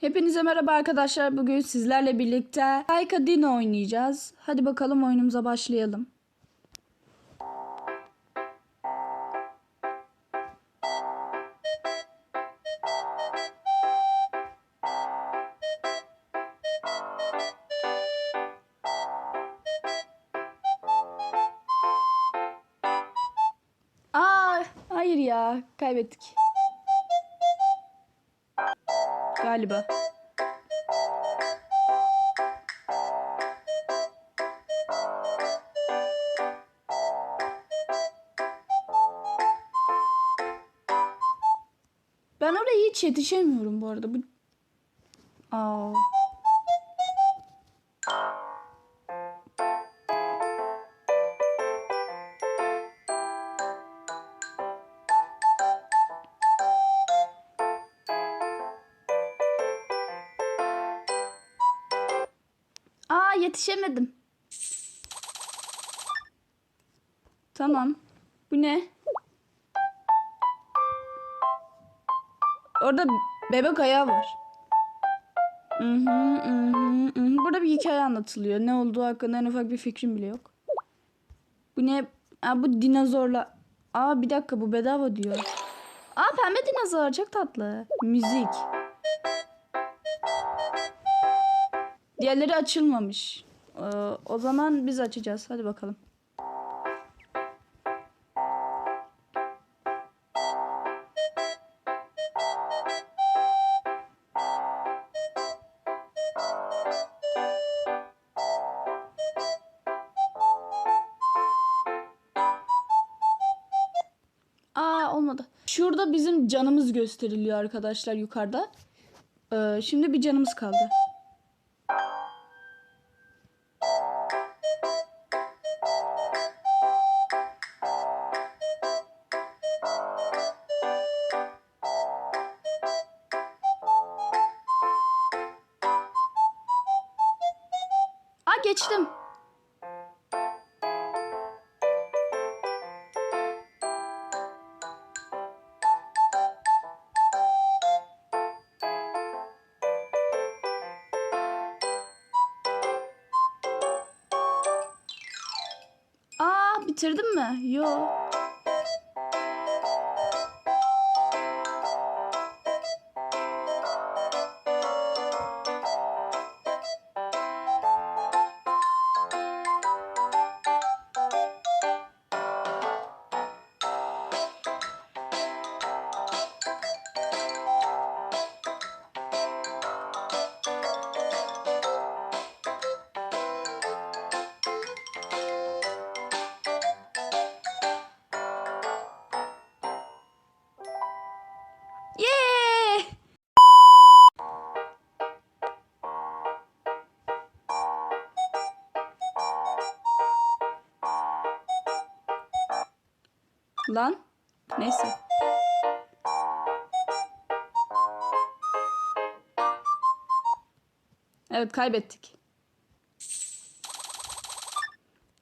Hepinize merhaba arkadaşlar. Bugün sizlerle birlikte Hayka Dino oynayacağız. Hadi bakalım oyunumuza başlayalım. Aa, hayır ya. Kaybettik. Galiba. Ben oraya hiç yetişemiyorum bu arada. Bu... Aa. Aa yetişemedim. Tamam. Bu ne? Orada bebek ayağı var. Hı hı, hı hı. Burada bir hikaye anlatılıyor. Ne olduğu hakkında en ufak bir fikrim bile yok. Bu ne? Aa, bu dinozorla. Aa bir dakika bu bedava diyor. Aa pembe dinozor çok tatlı. Müzik. Diğerleri açılmamış. Ee, o zaman biz açacağız. Hadi bakalım. Aa olmadı. Şurada bizim canımız gösteriliyor arkadaşlar yukarıda. Ee, şimdi bir canımız kaldı. Aa geçtim. Aa bitirdim mi? Yo. Lan. Neyse. Evet kaybettik.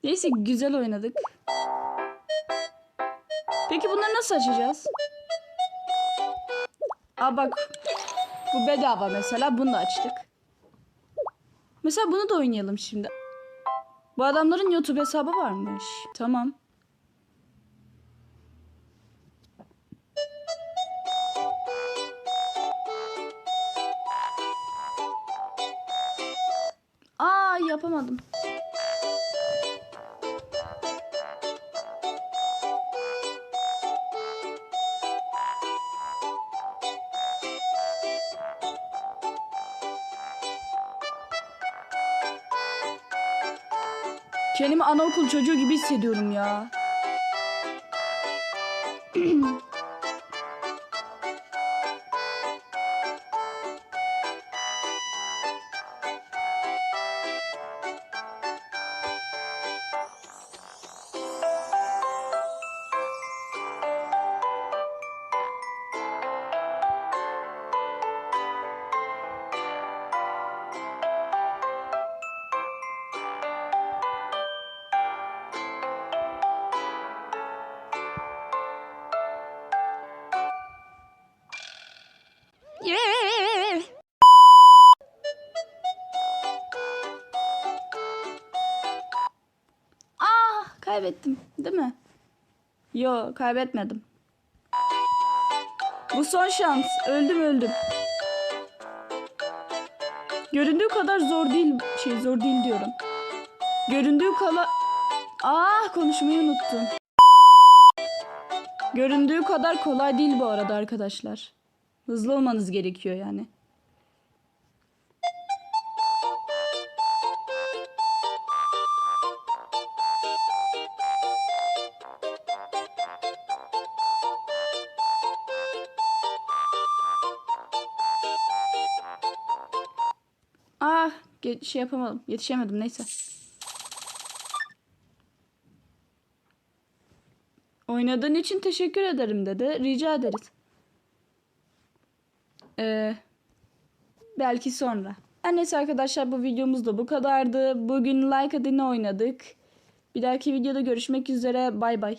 Neyse güzel oynadık. Peki bunları nasıl açacağız? Aa bak. Bu bedava mesela. Bunu da açtık. Mesela bunu da oynayalım şimdi. Bu adamların YouTube hesabı varmış. Tamam. Yapamadım. Kendimi anaokul çocuğu gibi hissediyorum ya. Kaybettim. Değil mi? Yo kaybetmedim. Bu son şans. Öldüm öldüm. Göründüğü kadar zor değil. Şey zor değil diyorum. Göründüğü kadar... Ah konuşmayı unuttum. Göründüğü kadar kolay değil bu arada arkadaşlar. Hızlı olmanız gerekiyor yani. Şey yapamadım. Yetişemedim neyse. Oynadığın için teşekkür ederim dedi. Rica ederiz. Ee, belki sonra. Her neyse arkadaşlar bu videomuz da bu kadardı. Bugün like adını oynadık. Bir dahaki videoda görüşmek üzere. Bay bay.